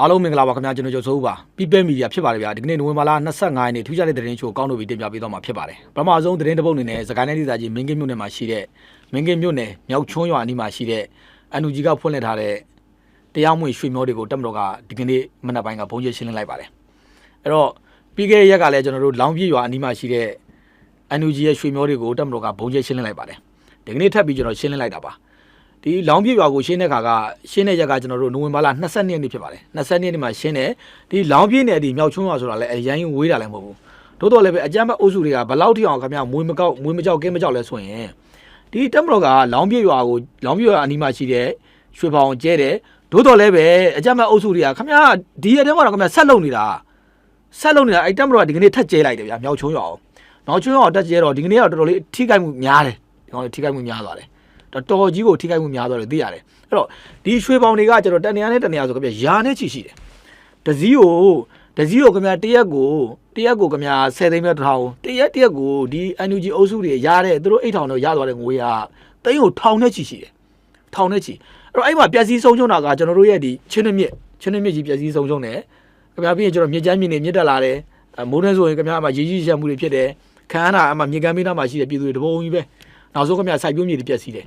အားလုံးမင်္ဂလာပါခင်ဗျာကျွန်တော်ကျော်စိုးဦးပါ People Media ဖြစ်ပါတယ်ဗျာဒီကနေ့နိုဝင်ဘာလ25ရက်နေ့ထူးခြားတဲ့သတင်းချိုးကောင်းလို့ပြီးတင်ပြပေးသွားမှာဖြစ်ပါတယ်ပထမဆုံးသတင်းတစ်ပုဒ်အနေနဲ့စကိုင်းတိုင်းဒေသကြီးမင်းကင်းမြို့နယ်မှာရှိတဲ့မင်းကင်းမြို့နယ်မြောက်ချွန်းရွာအနီးမှာရှိတဲ့အန်ယူဂျီကဖွင့်လှစ်ထားတဲ့တရားမဝင်ရွှေမျိုးတွေကိုတက်မတော်ကဒီကနေ့မနက်ပိုင်းကဘုံကျရှင်းလင်းလိုက်ပါတယ်အဲ့တော့ပြီးခဲ့တဲ့ရက်ကလည်းကျွန်တော်တို့လောင်ပြည့်ရွာအနီးမှာရှိတဲ့အန်ယူဂျီရဲ့ရွှေမျိုးတွေကိုတက်မတော်ကဘုံကျရှင်းလင်းလိုက်ပါတယ်ဒီကနေ့ထပ်ပြီးကျွန်တော်ရှင်းလင်းလိုက်တာပါ ဒီလောင်ပြည့်ရွာကိုရှင်းတဲ့ခါကရှင်းတဲ့ရက်ကကျွန်တော်တို့နိုဝင်ဘာလ22ရက်နေ့ဖြစ်ပါတယ်22ရက်နေ့မှာရှင်းတယ်ဒီလောင်ပြည့်နယ်ဒီမြောက်ချုံးရွာဆိုတာလည်းအရင်ဝေးတာလည်းမဟုတ်ဘူးတိုးတော်လည်းပဲအကြမ်းဖက်အုပ်စုတွေကဘလောက်ထိအောင်ခင်ဗျမွေးမကောက်မွေးမကြောက်ကဲမကြောက်လဲဆိုရင်ဒီတက်မတော်ကလောင်ပြည့်ရွာကိုလောင်ပြည့်ရွာအနီးမှာရှိတဲ့ရွှေပေါင်ကျဲတယ်ဒိုးတော်လည်းပဲအကြမ်းဖက်အုပ်စုတွေကခင်ဗျဒီရက်တည်းမှာတော့ခင်ဗျဆက်လုံနေတာဆက်လုံနေတာအဲ့တက်မတော်ကဒီကနေ့ထက်ကျဲလိုက်တယ်ဗျာမြောက်ချုံးရွာအောင်မြောက်ချုံးရွာတက်ကျဲတော့ဒီကနေ့ကတော့တော်တော်လေးထိခိုက်မှုများတယ်ဒီကောင်လေးထိခိုက်မှုများသွားတယ် တော်တော်ကြီးကိုထိခိုက်မှုများသွားတယ်သိရတယ်အဲ့တော့ဒီရွှေပေါင်တွေကကျွန်တော်တနေရာနဲ့တနေရာဆိုကြပြရာနဲ့ချီရှိတယ်တစည်းကိုတစည်းကိုခင်ဗျာတရက်ကိုတရက်ကိုခင်ဗျာ10သိန်းပဲတစ်ထောင်တရက်တရက်ကိုဒီ NUG အုပ်စုတွေရတဲ့သူတို့အိတ်ထောင်တော့ရသွားတဲ့ငွေကသိန်းကိုထောင်နဲ့ချီရှိတယ်ထောင်နဲ့ချီအဲ့တော့အဲ့မှာပျက်စီးဆုံးရှုံးတာကကျွန်တော်တို့ရဲ့ဒီချင်းနှမြစ်ချင်းနှမြစ်ကြီးပျက်စီးဆုံးရှုံးတယ်ခင်ဗျာပြီးရင်ကျွန်တော်မြေချမ်းမြင့်နေမြင့်တက်လာတယ်အဲမိုးထဲဆိုရင်ခင်ဗျာအမှရေကြီးရှမ်းမှုတွေဖြစ်တယ်ခန်းနာအမှမြေကမ်းမေးနားမှာရှိတဲ့ပြည်သူတွေတပုံကြီးပဲနောက်ဆုံးခင်ဗျာစိုက်ပျိုးမြေတွေပျက်စီးတယ်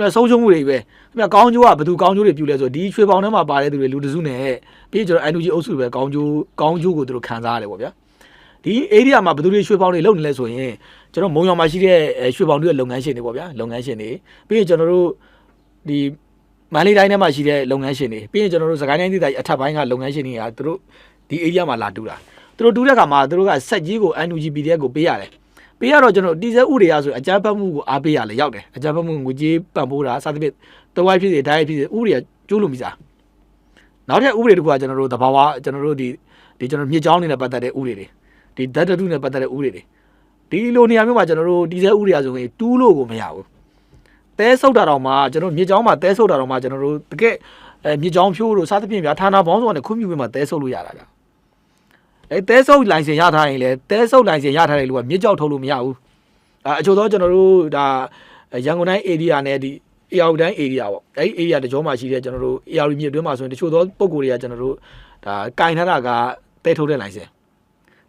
ခင်ဗျဆုံးရှုံးမှုတွေပဲခင်ဗျကောင်းကျိုးကဘယ်သူကောင်းကျိုးတွေပြုလဲဆိုဒီရွှေပေါင်ထဲမှာပါတဲ့သူတွေလူတစုနဲ့ပြီးကျွန်တော် NUG အုပ်စုတွေပဲကောင်းကျိုးကောင်းကျိုးကိုသူတို့ခံစားရတယ်ပေါ့ဗျာဒီ area မှာဘယ်သူတွေရွှေပေါင်တွေလုပ်နေလဲဆိုရင်ကျွန်တော်မုံရောင်မှာရှိတဲ့ရွှေပေါင်တွေရဲ့လုပ်ငန်းရှင်တွေပေါ့ဗျာလုပ်ငန်းရှင်တွေပြီးရင်ကျွန်တော်တို့ဒီမန္တလေးတိုင်းထဲမှာရှိတဲ့လုပ်ငန်းရှင်တွေပြီးရင်ကျွန်တော်တို့စကိုင်းတိုင်းဒေသကြီးအထက်ပိုင်းကလုပ်ငန်းရှင်တွေကသူတို့ဒီ area မှာလာတူတာသူတို့တူတဲ့အခါမှာသူတို့ကစက်ကြီးကို NUG PDF ကိုပေးရတယ် ပေးရတော့ကျွန်တော်တီဇဲဥတွေရဆိုအကြမ်းဖက်မှုကိုအားပေးရလေရောက်တယ်အကြမ်းဖက်မှုငွေကြေးပံ့ပိုးတာစသဖြင့်တဝိုင်းဖြစ်စေဓာတ်ရိုက်ဖြစ်စေဥတွေကကျိုးလို့မစားနောက်ထပ်ဥပဒေတစ်ခုကကျွန်တော်တို့တဘာဝကျွန်တော်တို့ဒီဒီကျွန်တော်မြေချောင်းနေနဲ့ပတ်သက်တဲ့ဥတွေတွေဒီဓာတ်တတုနဲ့ပတ်သက်တဲ့ဥတွေတွေဒီလိုနေရာမျိုးမှာကျွန်တော်တို့တီဇဲဥတွေရဆိုရင်တူးလို့ကိုမရဘူးတဲဆုပ်တာတော့မှကျွန်တော်မြေချောင်းမှာတဲဆုပ်တာတော့မှကျွန်တော်တို့တကယ်အဲမြေချောင်းဖြိုးတို့စသဖြင့်ဗျာဌာနပေါင်းစုံနဲ့ခွင့်ပြုပေးမှတဲဆုပ်လို့ရတာဗျာ အဲတဲဆုပ်လိုင်စင်ရထားရင်လေတဲဆုပ်လိုင်စင်ရထားတဲ့လူကမြစ်ကြောက်ထုတ်လို့မရဘူးအဲအချို့သောကျွန်တော်တို့ဒါရန်ကုန်တိုင်း area နဲ့ဒီ AR တိုင်း area ပေါ့အဲဒီ area တကြောမှာရှိတဲ့ကျွန်တော်တို့ AR မြစ်အတွင်းမှာဆိုရင်တချို့သောပုံကိုယ်တွေကကျွန်တော်တို့ဒါကင်ထားတာကတဲထုတ်တဲ့လိုင်စင်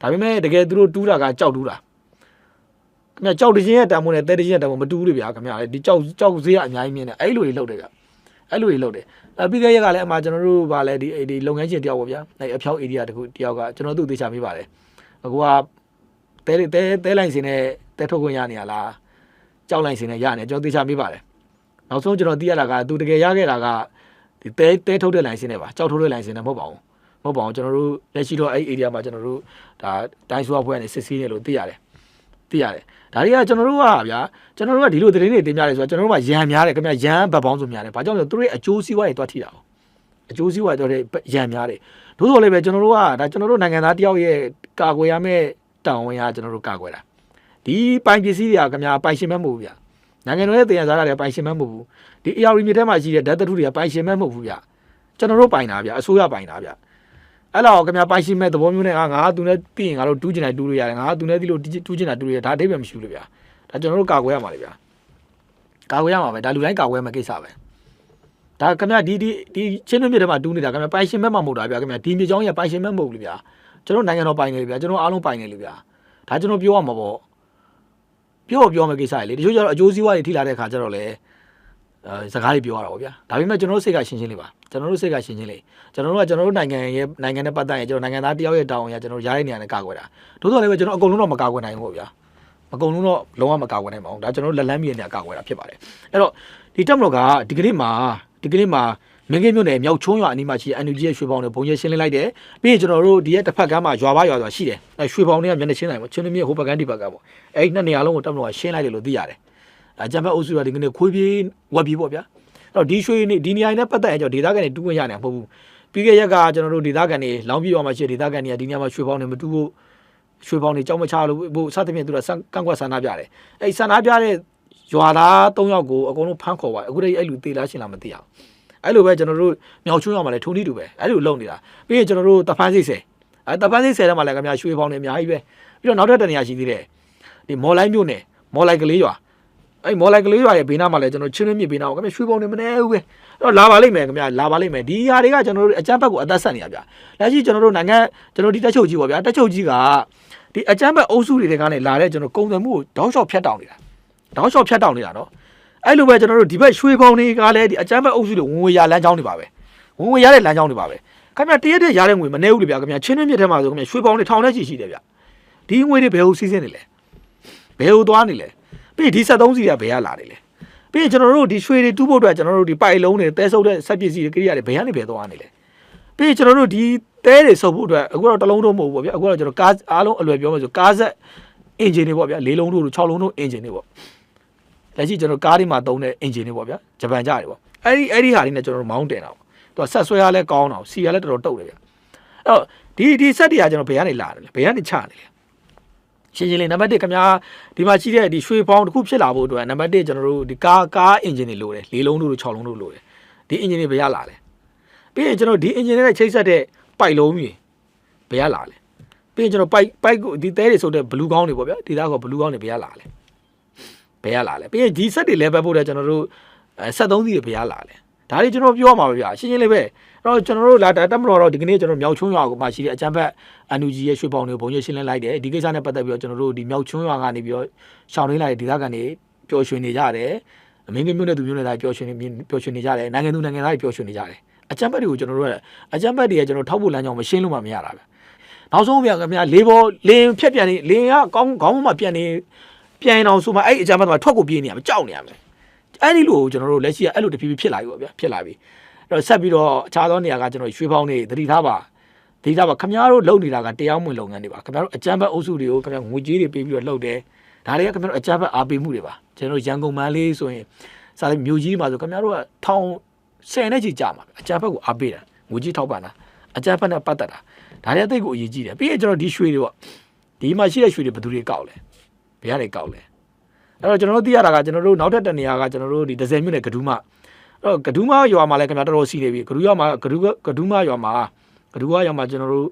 ဒါပေမဲ့တကယ်သူတို့တူးတာကကြောက်တူးတာခင်ဗျကြောက်တခြင်းရဲ့တံမိုးနဲ့တဲတခြင်းရဲ့တံမိုးမတူဘူးလေဗျာခင်ဗျဒီကြောက်ကြောက်ဈေးကအများကြီးမြင်တယ်အဲ့လိုတွေလုပ်တယ်ဗျ အဲ့လိုတွေလုပ်တယ်အဲပြီးခဲ့ရက်ကလည်းအမှကျွန်တော်တို့ဗာလဲဒီဒီလုပ်ငန်းရှင်တယောက်ပေါ့ဗျာအဲအဖျောက် area တခုတယောက်ကကျွန်တော်တို့သေချာမိပါတယ်အခုကတဲတဲတဲလိုင်းစင်နဲ့တဲထုတ်ခွင့်ရနေရလားကြောက်လိုင်းစင်နဲ့ရနေကျွန်တော်သေချာမိပါတယ်နောက်ဆုံးကျွန်တော်သိရတာကသူတကယ်ရခဲ့တာကဒီတဲတဲထုတ်တဲ့လိုင်းစင်နဲ့ပါကြောက်ထုတ်တဲ့လိုင်းစင်နဲ့မဟုတ်ပါဘူးမဟုတ်ပါဘူးကျွန်တော်တို့လက်ရှိတော့အဲ့ area မှာကျွန်တော်တို့ဒါတိုင်းဆိုအဖွဲ့နဲ့စစ်ဆေးနေလို့သိရတယ် သိရတယ်ဒါတွေကကျွန်တော်တို့ကဗျာကျွန်တော်တို့ကဒီလိုသတင်းတွေတင်ပြတယ်ဆိုတော့ကျွန်တော်တို့ကရန်များတယ်ခင်ဗျရန်ဘက်ပေါင်းစုများတယ်ဘာကြောင့်လဲသူတို့ရဲ့အကျိုးစီးပွားတွေတွားထိတာ哦အကျိုးစီးပွားတွေတွားတဲ့ရန်များတယ်သို့တော်လည်းပဲကျွန်တော်တို့ကဒါကျွန်တော်တို့နိုင်ငံသားတယောက်ရဲ့ကာကွယ်ရမယ့်တောင်းဝင်ရကျွန်တော်တို့ကာကွယ်တာဒီပိုင်ပစ္စည်းတွေကခင်ဗျပိုင်ရှင်မဲ့မဟုတ်ဘူးဗျာနိုင်ငံတော်ရဲ့တရားစားရတယ်ပိုင်ရှင်မဲ့မဟုတ်ဘူးဒီ AR မြေထဲမှာရှိတဲ့ဓာတ်သတ္တုတွေကပိုင်ရှင်မဲ့မဟုတ်ဘူးဗျာကျွန်တော်တို့ပိုင်တာဗျာအစိုးရပိုင်တာဗျာ အဲ့တော့ခင်ဗျာပိုင်ရှင်မဲ့သဘောမျိုးနဲ့ငါငါသူနဲ့ပြီးရင်ငါတို့တူးကျင်တိုင်းတူးလို့ရတယ်ငါသူနဲ့ဒီလိုတူးကျင်တာတူးလို့ရတယ်ဒါအတိတ်ပဲမရှိဘူးလေဗျာဒါကျွန်တော်တို့ကာကွယ်ရမှာလေဗျာကာကွယ်ရမှာပဲဒါလူတိုင်းကာကွယ်မှာကိစ္စပဲဒါခင်ဗျာဒီဒီဒီချင်းတွင်းမြစ်ထဲမှာတူးနေတာခင်ဗျာပိုင်ရှင်မဲ့မှမဟုတ်တာဗျာခင်ဗျာဒီမြေကြောင်းကြီးပိုင်ရှင်မဲ့မဟုတ်ဘူးလေဗျာကျွန်တော်နိုင်ငံတော်ပိုင်နေလေဗျာကျွန်တော်အားလုံးပိုင်နေလေဗျာဒါကျွန်တော်ပြောရမှာပေါ့ပြောပြောမယ်ကိစ္စလေတချို့ကျတော့အကျိုးစီးပွားတွေထိလာတဲ့ခါကျတော့လေအဲ စကားတွေပြောရတာပေါ့ဗျာဒါပေမဲ့ကျွန်တော်တို့စိတ်ကရှင်းရှင်းလေးပါကျွန်တော်တို့စိတ်ကရှင်းရှင်းလေးကျွန်တော်တို့ကကျွန်တော်တို့နိုင်ငံရဲ့နိုင်ငံနဲ့ပတ်သက်ရင်ကျွန်တော်နိုင်ငံသားတယောက်ရဲ့တောင်းရင်ကျွန်တော်ရားတဲ့နေရာနဲ့ကာကွယ်တာသို့တော်လည်းပဲကျွန်တော်အကုန်လုံးတော့မကာကွယ်နိုင်ဘူးပေါ့ဗျာအကုန်လုံးတော့လုံးဝမကာကွယ်နိုင်ပါဘူးဒါကျွန်တော်တို့လက်လန်းမြေနဲ့ကာကွယ်တာဖြစ်ပါတယ်အဲ့တော့ဒီတက်မလို့ကဒီကနေ့မှာဒီကနေ့မှာမင်းကင်းမြို့နယ်မြောက်ချုံးရွာအနီးမှာရှိတဲ့ NUG ရဲ့ရွှေပေါင်တွေဘုံရဲရှင်းလင်းလိုက်တယ်ပြီးရင်ကျွန်တော်တို့ဒီရဲ့တစ်ဖက်ကမ်းမှာရွာပါရွာဆိုတာရှိတယ်အဲရွှေပေါင်တွေကမျက်နှာချင်းနိုင်ပေါ့ချင်းမြင့်ဟိုဘက်ကမ်းဒီဘက်ကမ်းပေါ့အဲ့ဒီနှစ်နေရာလုံးကိုတက်မလို့ကရှင်းလိုက်တယ်လို့သိရတယ် အဲဂျမ်ဘတ်အုပ်စုကဒီကနေ့ခွေးပြေးဝက်ပြေးပေါ့ဗျာအဲ့တော့ဒီရွှေနေဒီနေရာနဲ့ပတ်သက်ရင်ကျွန်တော်ဒေသခံတွေတူးခွင့်ရနေမှာမဟုတ်ဘူးပြီးခဲ့ရက်ကကျွန်တော်တို့ဒေသခံတွေလောင်းပြေးရွာမှာရှိတဲ့ဒေသခံတွေကဒီနေရာမှာရွှေပေါင်တွေမတူးဖို့ရွှေပေါင်တွေကြောက်မချလို့ဘို့စသဖြင့်သူကကန့်ကွက်ဆန္ဒပြတယ်အဲ့ဆန္ဒပြတဲ့ရွာသား၃ယောက်ကိုအကုန်လုံးဖမ်းခေါ်သွားတယ်အခုတည်းအဲ့လူတေလားရှင်လားမသိအောင်အဲ့လိုပဲကျွန်တော်တို့မြောက်ချွန်းရမှာလည်းထုံးတီတူပဲအဲ့လိုလုပ်နေတာပြီးရင်ကျွန်တော်တို့တဖန်းစိတ်ဆယ်အဲတဖန်းစိတ်ဆယ်ထဲမှာလည်းခင်ဗျာရွှေပေါင်းနေအများကြီးပဲပြီးတော့နောက်ထပ်တနေရာရှိသေးတယ်ဒီမော်လိုက်မြို့နယ်မော်လိုက်ကလေးရွာ အဲ့မော်လိုက်ကလေးရွာရဲ့ဘေးနားမှာလည်းကျွန်တော်ချင်းရင်းမြစ်ဘေးနားမှာခင်ဗျရွှေပုံနေမနေဘူးပဲအဲ့တော့လာပါလိမ့်မယ်ခင်ဗျလာပါလိမ့်မယ်ဒီဟာတွေကကျွန်တော်တို့အကြမ်းဖက်ကိုအသက်ဆက်နေရဗျလက်ရှိကျွန်တော်တို့နိုင်ငံကျွန်တော်ဒီတက်ချုပ်ကြီးပေါ့ဗျာတက်ချုပ်ကြီးကဒီအကြမ်းဖက်အုပ်စုတွေကနေလာတဲ့ကျွန်တော်ကုံစံမှုကိုတောင်းလျှောက်ဖြတ်တောင်းနေတာတောင်းလျှောက်ဖြတ်တောင်းနေတာနော်အဲ့လိုပဲကျွန်တော်တို့ဒီဘက်ရွှေပုံတွေကလည်းဒီအကြမ်းဖက်အုပ်စုတွေဝင်ဝေရလမ်းကြောင်းတွေပါပဲဝင်ဝေရတဲ့လမ်းကြောင်းတွေပါပဲခင်ဗျတရက်တည်းရတဲ့ငွေမနေဘူးလေဗျာခင်ဗျချင်းရင်းမြစ်ထဲမှာဆိုခင်ဗျရွှေပုံတွေထောင်ထဲချီရှိတယ်ဗျဒီငွေတွေဘယ်ကိုစီးစင်းနေလဲဘယ်ကိုသွားနေလဲ ပြီးဒီ73စီကဘယ်ကလာနေလဲပြီးရင်ကျွန်တော်တို့ဒီရွှေတွေတူးဖို့အတွက်ကျွန်တော်တို့ဒီပိုက်လုံးတွေတဲဆုပ်တဲ့ဆက်ပစ္စည်းတွေကိရိယာတွေဘယ်ကနေဘယ်သွားနေလဲပြီးရင်ကျွန်တော်တို့ဒီတဲတွေဆုပ်ဖို့အတွက်အခုတော့တစ်လုံးတော့မဟုတ်ဘူးပေါ့ဗျအခုတော့ကျွန်တော်ကားအားလုံးအလွယ်ပြောမယ်ဆိုကားဆက်အင်ဂျင်တွေပေါ့ဗျ၄လုံးတို့6လုံးတို့အင်ဂျင်တွေပေါ့လက်ရှိကျွန်တော်ကားတွေမှာသုံးတဲ့အင်ဂျင်တွေပေါ့ဗျဂျပန်ကြတွေပေါ့အဲ့ဒီအဲ့ဒီဟာတွေနဲ့ကျွန်တော်တို့မောင်းတင်တာပေါ့သူကဆက်ဆွဲရလဲကောင်းတာစီရလဲတော်တော်တုတ်တယ်ဗျအဲ့တော့ဒီဒီဆက်တွေကကျွန်တော်ဘယ်ကနေလာတယ်လဲဘယ်ကနေချနေလဲ ရှင်းရှင်းလေးနံပါတ်1ခင်ဗျာဒီမှာရှိတဲ့ဒီရွှေပေါင်းတစ်ခုဖြစ်လာဖို့အတွက်နံပါတ်1ကျွန်တော်တို့ဒီကားကားအင်ဂျင်တွေလိုတယ်၄လုံးတို့6လုံးတို့လိုတယ်ဒီအင်ဂျင်တွေဘယ်ရလာလဲပြီးရင်ကျွန်တော်ဒီအင်ဂျင်တွေနဲ့ချိတ်ဆက်တဲ့ပိုက်လုံးကြီးဘယ်ရလာလဲပြီးရင်ကျွန်တော်ပိုက်ပိုက်ကိုဒီသဲတွေဆိုတဲ့ဘလူးကောင်းတွေပေါ့ဗျာဒီသားကဘလူးကောင်းတွေဘယ်ရလာလဲဘယ်ရလာလဲပြီးရင်ဒီဆက်တွေ level ဖို့တဲ့ကျွန်တော်တို့အဲ73စီးတွေဘယ်ရလာလဲ ဒါတွေကျွန်တော်ပြောမှာပါဗျာရှင်းရှင်းလေးပဲအဲ့တော့ကျွန်တော်တို့လာတက်မတော်တော့ဒီကနေ့ကျွန်တော်မြောက်ချုံရွာကိုမှရှိတဲ့အကြံဖက်အန်ယူဂျီရဲ့ရွှေပေါင်တွေကိုဘုံရရှင်းလင်းလိုက်တယ်ဒီကိစ္စနဲ့ပတ်သက်ပြီးတော့ကျွန်တော်တို့ဒီမြောက်ချုံရွာကနေပြီးတော့ရှောင်းရင်းလိုက်တဲ့ဒေသခံတွေပျော်ရွှင်နေကြတယ်အမင်းကမျိုးနဲ့သူမျိုးနဲ့သားပျော်ရွှင်နေပျော်ရွှင်နေကြတယ်နိုင်ငံသူနိုင်ငံသားတွေပျော်ရွှင်နေကြတယ်အကြံဖက်တွေကိုကျွန်တော်တို့ကအကြံဖက်တွေကကျွန်တော်ထောက်ဖို့လမ်းကြောင်းမရှင်းလို့မှမရတာပဲနောက်ဆုံးဗျာခင်ဗျာလေးဘောလင်းဖြက်ပြန်နေလင်းကကောင်းကောင်းမှပြန်နေပြန်အောင်ဆိုမှအဲ့အကြံဖက်ကထွက်ကိုပြေးနေရမယ်ကြောက်နေရမယ် အဲ့ဒီလိုကျွန်တော်တို့လက်ရှိကအဲ့လိုတဖြည်းဖြည်းဖြစ်လာပြီပေါ့ဗျာဖြစ်လာပြီအဲ့တော့ဆက်ပြီးတော့အခြားသောနေရာကကျွန်တော်ရွှေပေါင်းနေသတိထားပါသတိထားပါခင်ဗျားတို့လုပ်နေတာကတရားမဝင်လုပ်ငန်းတွေပါခင်ဗျားတို့အကြမ်းဖက်အုပ်စုတွေကိုခင်ဗျားငွေကြေးတွေပေးပြီးတော့လုပ်တယ်ဒါတွေကခင်ဗျားတို့အကြမ်းဖက်အားပေးမှုတွေပါကျွန်တော်တို့ရန်ကုန်မန်းလေးဆိုရင်စားတဲ့မြို့ကြီးမှာဆိုခင်ဗျားတို့ကထောင်ဆယ်နဲ့ချီကြာမှာပဲအကြမ်းဖက်ကိုအားပေးတာငွေကြေးထောက်ပံ့တာအကြမ်းဖက်နဲ့ပတ်သက်တာဒါတွေအသိကိုအရေးကြီးတယ်ပြီးရင်ကျွန်တော်ဒီရွှေတွေပေါ့ဒီမှာရှိတဲ့ရွှေတွေဘယ်သူတွေကောက်လဲဘယ်ကနေကောက်လဲ အဲ့တော့ကျွန်တော်တို့သိရတာကကျွန်တော်တို့နောက်ထပ်တနေရာကကျွန်တော်တို့ဒီဒဇယ်မြို့နယ်ကဒူးမအဲ့တော့ကဒူးမရွာမှာလည်းခင်ဗျာတော်တော်စီနေပြီကဒူးရွာမှာကဒူးကဒူးမရွာမှာကဒူးရွာမှာကျွန်တော်တို့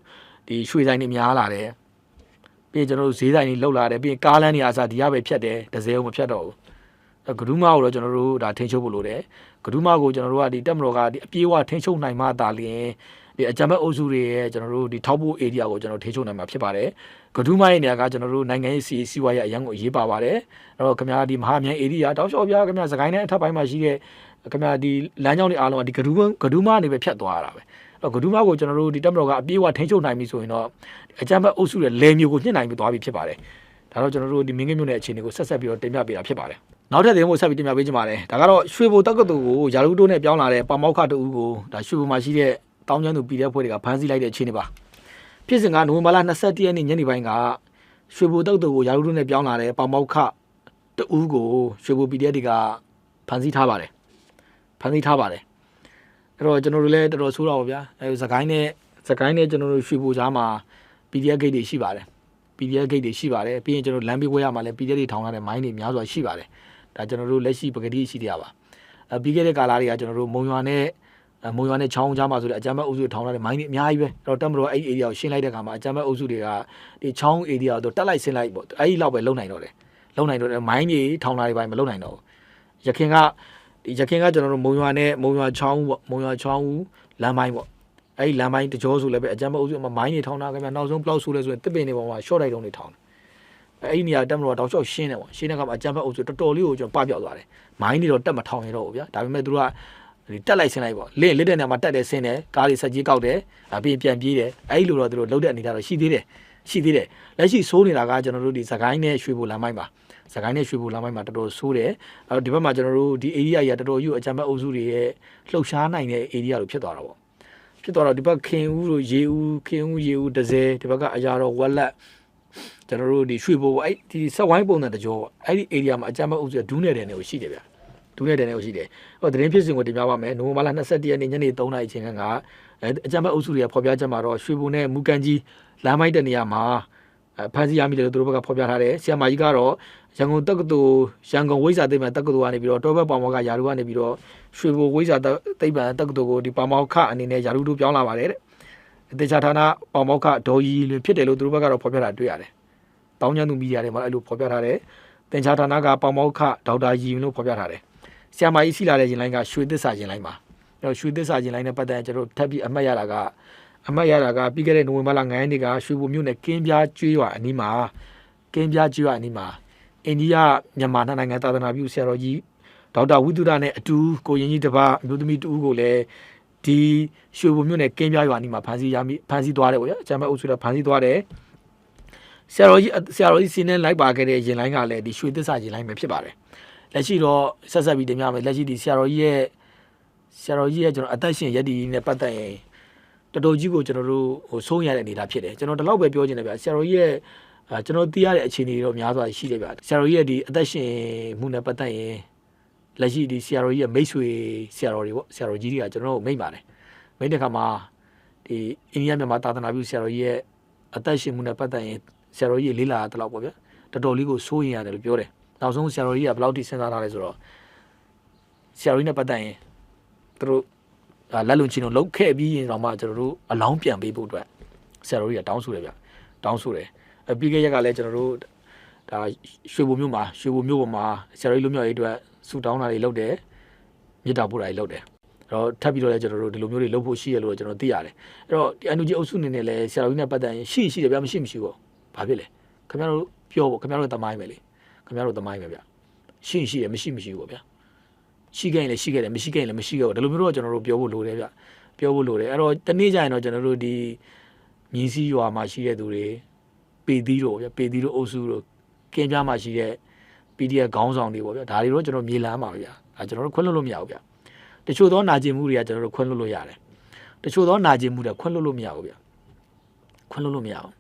ဒီရွှေဆိုင်တွေများလာတယ်ပြီးရင်ကျွန်တော်တို့ဈေးဆိုင်တွေလောက်လာတယ်ပြီးရင်ကားလမ်းတွေအစားဒီရပဲဖြတ်တယ်ဒဇယ်ကိုမဖြတ်တော့ဘူးအဲ့ကဒူးမကိုတော့ကျွန်တော်တို့ဒါထိန်းချုပ်ဖို့လိုတယ်ကဒူးမကိုကျွန်တော်တို့ကဒီတက်မတော်ကဒီအပြေးအဝထိန်းချုပ်နိုင်မှသာလျှင် ဒီအကြံဘက်အုပ်စုတွေရဲ့ကျွန်တော်တို့ဒီထောက်ဖို့ area ကိုကျွန်တော်ထိန်းချုပ်နိုင်မှာဖြစ်ပါတယ်ကဒူးမရဲ့နေရာကကျွန်တော်တို့နိုင်ငံရေးစီစီဝါရဲ့အရန်ကိုအရေးပါပါတယ်အဲ့တော့ခင်ဗျားဒီမဟာမြိုင် area တောက်လျှောက်ပြခင်ဗျားစကိုင်းနဲ့အထက်ပိုင်းမှာရှိတဲ့ခင်ဗျားဒီလမ်းကြောင်းတွေအားလုံးကဒီကဒူးကဒူးမနေပဲဖြတ်သွားရတာပဲအဲ့တော့ကဒူးမကိုကျွန်တော်တို့ဒီတက်မတော်ကအပြေးအဝထိန်းချုပ်နိုင်ပြီဆိုရင်တော့အကြံဘက်အုပ်စုရဲ့လေမျိုးကိုညှစ်နိုင်ပြီးသွားပြီဖြစ်ပါတယ်ဒါတော့ကျွန်တော်တို့ဒီမင်းကင်းမြို့နယ်အခြေအနေကိုဆက်ဆက်ပြီးတော့တင်ပြပေးတာဖြစ်ပါတယ်နောက်ထပ်သတင်းကိုဆက်ပြီးတင်ပြပေးချင်ပါတယ်ဒါကတော့ရွှေဘိုတက္ကသိုလ်ကိုယာရုတိုးနဲ့ပြောင်းလာတဲ့ပမောက္ခတူဦးကိုဒါရွှေဘိုမှာရှိတဲ့ တောင်းကျမ်းသူပြည်တဲ့ဖွဲ့တွေကဖမ်းဆီးလိုက်တဲ့အခြေအနေပါဖြစ်စဉ်ကနိုဝင်ဘာလ22ရက်နေ့ညနေပိုင်းကရွှေဘိုတက္ကသိုလ်ကိုယာရုတိုးနဲ့ပြောင်းလာတဲ့ပမောက္ခတူဦးကိုရွှေဘိုပြည်တဲ့တွေကဖမ်းဆီးထားပါတယ်ဖမ်းဆီးထားပါတယ်အဲ့တော့ကျွန်တော်တို့လည်းတော်တော်ဆိုးတော့ဗျာအဲစကိုင်းနဲ့စကိုင်းနဲ့ကျွန်တော်တို့ရွှေဘိုကြားမှာ PDF gate တွေရှိပါတယ် PDF gate တွေရှိပါတယ်ပြီးရင်ကျွန်တော်လမ်းဘေးဝဲရမှာလည်း PDF တွေထောင်ထားတဲ့မိုင်းတွေများစွာရှိပါတယ်ဒါကျွန်တော်တို့လက်ရှိပကတိရှိတရားပါအဲပြီးခဲ့တဲ့ကာလတွေကကျွန်တော်တို့မုံရွာနဲ့အဲ မုံရွာနဲ့ချောင်းကြားမှာဆိုတဲ့အကြမ်းဖက်အုပ်စုတွေထောင်ထားတဲ့မိုင်းတွေအများကြီးပဲအဲ့တော့တက်မတော်အဲ့ဒီ area ကိုရှင်းလိုက်တဲ့အခါမှာအကြမ်းဖက်အုပ်စုတွေကဒီချောင်း area ကိုတက်လိုက်ဆင်းလိုက်ပေါ့အဲ့ဒီလောက်ပဲလုံနိုင်တော့တယ်လုံနိုင်တော့တယ်မိုင်းတွေထောင်ထားတွေပိုင်းမလုံနိုင်တော့ဘူးရခင်ကဒီရခင်ကကျွန်တော်တို့မုံရွာနဲ့မုံရွာချောင်းပေါ့မုံရွာချောင်းလမ်းပိုင်းပေါ့အဲ့ဒီလမ်းပိုင်းတကြောဆိုလည်းပဲအကြမ်းဖက်အုပ်စုမှာမိုင်းတွေထောင်တာခင်ဗျနောက်ဆုံးဘလောက်ဆိုလဲဆိုရင်တစ်ပင်တွေပေါ်မှာ short လိုက်တုံးတွေထောင်တယ်အဲ့ဒီနေရာတက်မလို့တောက်လျှောက်ရှင်းတယ်ပေါ့ရှင်းတဲ့အခါမှာအကြမ်းဖက်အုပ်စုတော်တော်လေးကိုကျွန်တော်ပပြောက်သွားတယ်မိုင်းတွေတော့တက်မထောင်ရတော့ဘူးဗျာဒါပေမဲ့သူတို့ကဒီ တက်လိုက်ဆင်းလိုက်ပေါ့လင့်လစ်တဲ့နေရာမှာတက်တယ်ဆင်းတယ်ကားတွေဆက်ကြီးကောက်တယ်အပြင်ပြန်ပြေးတယ်အဲ့ဒီလိုတော့သူတို့လှုပ်တဲ့အနေထားတော့ရှိသေးတယ်ရှိသေးတယ်လက်ရှိဆိုးနေတာကကျွန်တော်တို့ဒီစကိုင်းနဲ့ရွှေဘိုလမ်းပိုင်းပါစကိုင်းနဲ့ရွှေဘိုလမ်းပိုင်းမှာတော်တော်ဆိုးတယ်အဲ့တော့ဒီဘက်မှာကျွန်တော်တို့ဒီ area ကြီးကတော်တော်ယူအကြမ်းဖက်အုပ်စုတွေရဲ့လှုပ်ရှားနိုင်တဲ့ area လို့ဖြစ်သွားတာပေါ့ဖြစ်သွားတော့ဒီဘက်ခင်ဦးတို့ရေဦးခင်ဦးရေဦးဒဇယ်ဒီဘက်ကအရာတော်ဝက်လက်ကျွန်တော်တို့ဒီရွှေဘိုပေါ့အဲ့ဒီဆက်ဝိုင်းပုံစံတကြောပေါ့အဲ့ဒီ area မှာအကြမ်းဖက်အုပ်စုကဒူးနယ်တယ်နေကိုရှိတယ်ဗျာ ဒူးနယ်တယ်နေကိုရှိတယ်ဟိုသတင်းဖြစ်စဉ်ကိုတင်ပြပါမယ်နိုဝင်ဘာလ22ရက်နေ့ညနေ3နာရီချိန်ကအဲအကြမ်းဖက်အုပ်စုတွေကဖော်ပြချက်မှာတော့ရွှေဘိုနဲ့မူကန်ကြီးလမ်းမိုက်တဲ့နေရာမှာအဲဖမ်းဆီးရမိတယ်လို့သူတို့ဘက်ကဖော်ပြထားတယ်ဆီယမာကြီးကတော့ရန်ကုန်တက္ကသိုလ်ရန်ကုန်ဝိဇာသိပ္ပံတက္ကသိုလ်ကနေပြီးတော့တောဘက်ပေါမောကယာရုကနေပြီးတော့ရွှေဘိုဝိဇာသိပ္ပံတက္ကသိုလ်ကိုဒီပေါမောခအနေနဲ့ယာရုတို့ပြောင်းလာပါတယ်တဲ့အသေးချာဌာနပေါမောခဒေါ်ရီလွင်ဖြစ်တယ်လို့သူတို့ဘက်ကတော့ဖော်ပြတာတွေ့ရတယ်။တောင်းကျမ်းသူမီဒီယာတွေမှာအဲ့လိုဖော်ပြထားတယ်။တင်ချာဌာနကပေါမောက်ခဒေါက်တာရီယွန်လို့ဖော်ပြထားတယ်။ ဆီယမာကြီးစီလာတဲ့ရင်လိုင်းကရွှေသစ္စာရင်လိုင်းပါ။အဲ့တော့ရွှေသစ္စာရင်လိုင်းနဲ့ပတ်သက်ရင်ကျွန်တော်တို့ထပ်ပြီးအမှတ်ရတာကအမှတ်ရတာကပြီးခဲ့တဲ့နိုဝင်ဘာလ9ရက်နေ့ကရွှေဘုံမြို့နယ်ကင်းပြားကျွေးရွာအနီးမှာကင်းပြားကျွေးရွာအနီးမှာအိန္ဒိယမြန်မာနှစ်နိုင်ငံသာသနာပြုဆရာတော်ကြီးဒေါက်တာဝိသုဒနဲ့အတူကိုရင်ကြီးတစ်ပါးအမျိုးသမီးတူဦးကိုလည်းဒီရွှေဘုံမြို့နယ်ကင်းပြားရွာအနီးမှာဖမ်းဆီးရမိဖမ်းဆီးသွားတယ်ပေါ့ဗျာအကြမ်းမဲ့အုပ်စုကဖမ်းဆီးသွားတယ်ဆရာတော်ကြီးဆရာတော်ကြီးစီးနေလိုက်ပါခဲ့တဲ့ရင်လိုင်းကလည်းဒီရွှေသစ္စာရင်လိုင်းပဲဖြစ်ပါတယ် လက်ရှိတော့ဆက်ဆက်ပြီးတင်ပြမယ်လက်ရှိဒီဆရာတော်ကြီးရဲ့ဆရာတော်ကြီးရဲ့ကျွန်တော်အသက်ရှင်ရည်တည်နဲ့ပတ်သက်ရင်တော်တော်ကြီးကိုကျွန်တော်တို့ဟိုဆုံးရတဲ့အနေအထားဖြစ်တယ်ကျွန်တော်ဒီလောက်ပဲပြောချင်တယ်ဗျာဆရာတော်ကြီးရဲ့အာကျွန်တော်သိရတဲ့အခြေအနေတွေတော့များစွာရှိတယ်ဗျာဆရာတော်ကြီးရဲ့ဒီအသက်ရှင်မှုနဲ့ပတ်သက်ရင်လက်ရှိဒီဆရာတော်ကြီးရဲ့မိတ်ဆွေဆရာတော်တွေပေါ့ဆရာတော်ကြီးတွေကကျွန်တော်တို့မိတ်ပါတယ်မိတ်တဲ့ခါမှာဒီအိန္ဒိယမြန်မာသာသနာပြုဆရာတော်ကြီးရဲ့အသက်ရှင်မှုနဲ့ပတ်သက်ရင်ဆရာတော်ကြီးလေးလာတဲ့လောက်ပေါ့ဗျာတော်တော်လေးကိုစိုးရင်ရတယ်လို့ပြောတယ် နောက်ဆုံးဆရာတော်ကြီးကဘယ်လောက်ထိစဉ်းစားထားလဲဆိုတော့ဆရာတော်ကြီးနဲ့ပတ်သက်ရင်သူတို့ဒါလက်လုံချင်းတို့လောက်ခဲ့ပြီးရင်တော့မှကျွန်တော်တို့အလောင်းပြန်ပေးဖို့အတွက်ဆရာတော်ကြီးကတောင်းဆိုတယ်ဗျတောင်းဆိုတယ်အပြီးခဲ့ရက်ကလည်းကျွန်တော်တို့ဒါရွှေဘုံမြို့မှာရွှေဘုံမြို့ပေါ်မှာဆရာတော်ကြီးလူမျိုးရေးအတွက်ဆူတောင်းတာတွေလုပ်တယ်မြစ်တာပို့တာတွေလုပ်တယ်အဲ့တော့ထပ်ပြီးတော့လည်းကျွန်တော်တို့ဒီလိုမျိုးတွေလုပ်ဖို့ရှိရလို့ကျွန်တော်သိရတယ်အဲ့တော့ဒီ NUG အုပ်စုအနေနဲ့လည်းဆရာတော်ကြီးနဲ့ပတ်သက်ရင်ရှိရှိတယ်ဗျမရှိမရှိပေါ့ဘာဖြစ်လဲခင်ဗျားတို့ပြောပေါ့ခင်ဗျားတို့တမိုင်းပဲလေ ခင်ဗျားတို့တမိုင်းပဲဗျရှိရှိတယ်မရှိမရှိဘူးပေါ့ဗျရှိခဲ့ရင်လည်းရှိခဲ့တယ်မရှိခဲ့ရင်လည်းမရှိခဲ့ဘူးဒီလိုမျိုးတော့ကျွန်တော်တို့ပြောဖို့လိုတယ်ဗျပြောဖို့လိုတယ်အဲ့တော့တနေ့ကျရင်တော့ကျွန်တော်တို့ဒီမြင်းစည်းရွာမှာရှိတဲ့သူတွေပေသီးတို့ဗျပေသီးတို့အုပ်စုတို့ကင်းပြားမှာရှိတဲ့ PDF ခေါင်းဆောင်တွေပေါ့ဗျဒါတွေတော့ကျွန်တော်မြေလမ်းပါဗျဒါကျွန်တော်တို့ခွင့်လွှတ်လို့မရဘူးဗျတချို့သောနာကျင်မှုတွေကကျွန်တော်တို့ခွင့်လွှတ်လို့ရတယ်တချို့သောနာကျင်မှုတွေခွင့်လွှတ်လို့မရဘူးဗျခွင့်လွှတ်လို့မရဘူး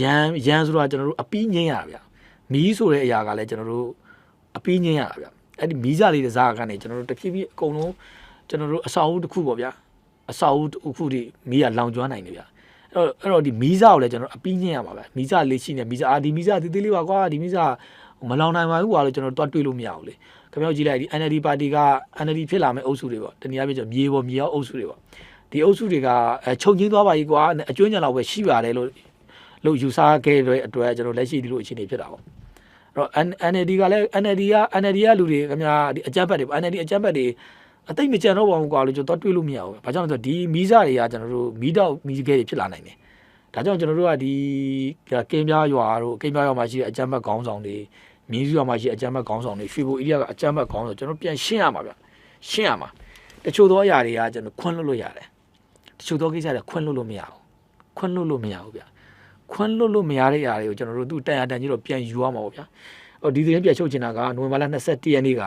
ရန်ရန်ဆိုတာကျွန်တော်တို့အပီးငင်းရတာဗျ မီးဆိုတဲ့အရာကလည်းကျွန်တော်တို့အပီးငင်းရတာဗျအဲ့ဒီမီးကြလေးတဲ့ဇာတ်ကနေကျွန်တော်တို့တဖြည်းဖြည်းအကုန်လုံးကျွန်တော်တို့အစာအုပ်တစ်ခုပေါ့ဗျာအစာအုပ်တစ်ခုဒီမီးကလောင်ကျွမ်းနိုင်တယ်ဗျအဲ့တော့အဲ့တော့ဒီမီးစားကိုလည်းကျွန်တော်အပီးညင်ရမှာပဲမီးစားလေးရှိနေမီးစားအာဒီမီးစားသေးသေးလေးပါကွာဒီမီးစားမလောင်နိုင်ပါဘူးကွာလို့ကျွန်တော်တွတ်တွေးလို့မရဘူးလေခင်ဗျားကြည့်လိုက်ဒီ NLD ပါတီက NLD ဖြစ်လာမယ့်အုပ်စုတွေပေါ့တနည်းအားဖြင့်ကျွန်တော်မြေပေါ်မြေအောက်အုပ်စုတွေပေါ့ဒီအုပ်စုတွေကအဲခြုံငင်းသွားပါကြီးကွာအကျွမ်းကြံလောက်ပဲရှိပါတယ်လို့ လို့ယူဆခဲ့တဲ့အတွက်ကျွန်တော်လက်ရှိဒီလိုအခြေအနေဖြစ်တာပေါ့အဲ့တော့ NLD ကလည်း NLD က NLD ကလူတွေခင်ဗျာဒီအကြမ်းဖက်တွေပေါ့ NLD အကြမ်းဖက်တွေအသိမကြံတော့ပါဘူးကွာလို့ကျွန်တော်တွတ်တွေးလို့မရဘူး။ဘာကြောင့်လဲဆိုတော့ဒီမီးစားတွေကကျွန်တော်တို့မီးတောက်မီးခဲတွေဖြစ်လာနိုင်တယ်။ဒါကြောင့်ကျွန်တော်တို့ကဒီကင်းပြားရွာတို့ကင်းပြားရွာမှာရှိတဲ့အကြမ်းဖက်ခေါင်းဆောင်တွေမြင်းစုရွာမှာရှိတဲ့အကြမ်းဖက်ခေါင်းဆောင်တွေရွှေဘိုအေရီးယားကအကြမ်းဖက်ခေါင်းဆောင်ကျွန်တော်ပြန်ရှင်းရမှာဗျ။ရှင်းရမှာ။တချို့သောအရာတွေကကျွန်တော်ခွန်းလွတ်လို့ရတယ်။တချို့သောကိစ္စတွေခွန်းလွတ်လို့မရဘူး။ခွန်းလွတ်လို့မရဘူးဗျ။ ခွန်းလွတ်လို့မရတဲ့အရာတွေကိုကျွန်တော်တို့သူတန်ရတန်ကြီးတော့ပြန်ယူရမှာပေါ့ဗျာ။ဟိုဒီသတင်းပြန်ချုပ်ချင်တာကနိုဝင်ဘာလ22ရက်နေ့က